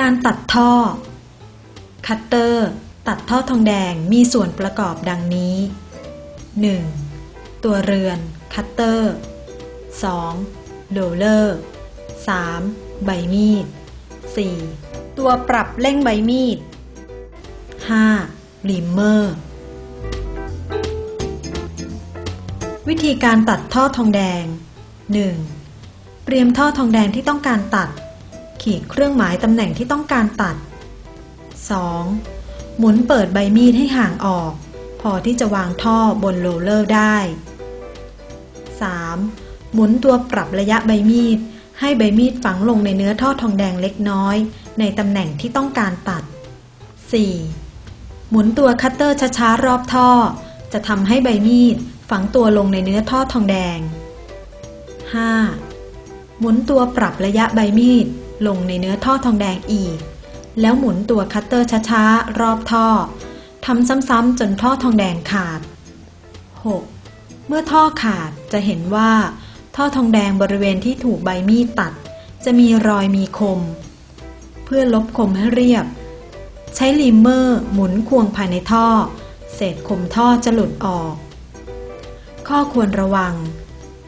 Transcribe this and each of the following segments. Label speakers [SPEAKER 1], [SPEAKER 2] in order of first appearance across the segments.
[SPEAKER 1] การตัดท่อ คัตเตอร์ ตัดท่อทองแดงมีส่วนประกอบดังนี้ 1. ตัวเรือน คัตเตอร์ 2. โรเลอร์ 3. ใบมีด 4. ตัวปรับเร่งใบมีด 5. ลิมเมอร์ วิธีการตัดท่อทองแดง 1. เตรียมท่อทองแดงที่ต้องการตัด ขีดเครื่องหมายตำแหน่งที่ต้องการตัด 2. หมุนเปิดใบมีดให้ห่างออก พอที่จะวางท่อบนโรลเลอร์ได้ 3. หมุนตัวปรับระยะใบมีด ให้ใบมีดฝังลงในเนื้อท่อทองแดงเล็กน้อย ในตำแหน่งที่ต้องการตัด 4. หมุนตัวคัตเตอร์ช้าๆรอบท่อ จะทำให้ใบมีดฝังตัวลงในเนื้อท่อทองแดง 5. หมุนตัวปรับระยะใบมีด ลงในเนื้อท่อทองแดงอีก แล้วหมุนตัวคัตเตอร์ช้าๆ รอบท่อทำซ้ำๆจนท่อทองแดงขาด 6. เมื่อท่อขาดจะเห็นว่า ท่อทองแดงบริเวณที่ถูกใบมีดตัด จะมีรอยมีคม เพื่อลบคมให้เรียบ ใช้ลิมเมอร์หมุนควงภายในท่อ เศษคมท่อจะหลุดออก ข้อควรระวัง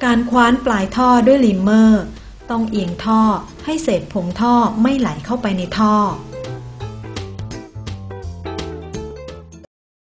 [SPEAKER 1] การคว้านปลายท่อด้วยลิมเมอร์ ต้องเอียงท่อให้เศษผงท่อไม่ไหลเข้าไปในท่อ